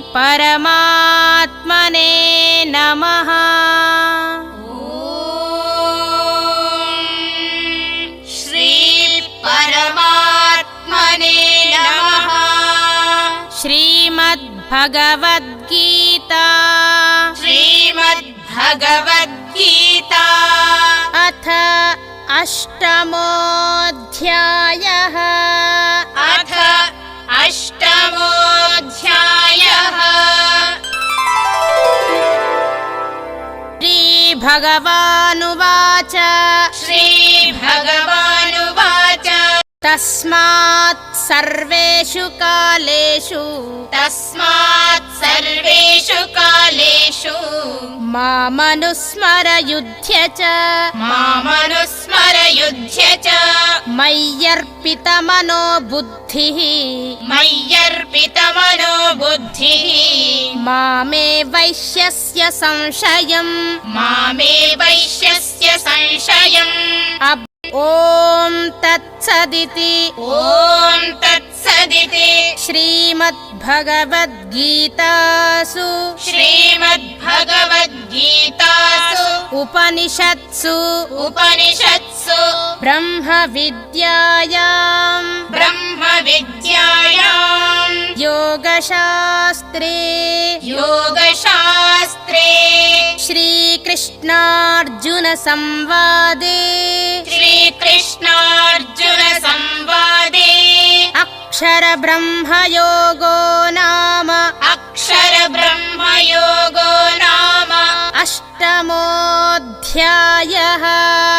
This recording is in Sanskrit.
परमात्मने नमः। श्री परमात्मने नमः। श्रीमद्भगवद्गीता। श्रीमद्भगवद्गीता। अथ अष्टमोऽध्यायः श्रीभगवानुवाच। श्रीभगवानुवाच। तस्मात् सर्वेषु कालेषु। तस्मात् सर्वेषु कालेषु। मामनुस्मरयुध्य च। मामनुस्मरयुध्य च। मय्यर्पितमनो बुद्धिः मय्यर्पितमनो बुद्धिः मामे वैश्यस्य संशयम्। मामे वैश्यस्य संशयम्। अब् ॐ तत्सदिति। ॐ तत्सदिति। श्रीमद्भगवद्गीतासु। श्रीमद्भगवद्गीतासु। उपनिषत्सु। उपनिषत्सु। ब्रह्मविद्यायाम्। ब्रह्मविद्यायाम् गशास्त्रे योगशास्त्रे। श्रीकृष्णार्जुनसंवादे। श्रीकृष्णार्जुनसंवादे। अक्षरब्रह्मयोगो नाम। अक्षरब्रह्मयोगो नाम। अष्टमोऽध्यायः।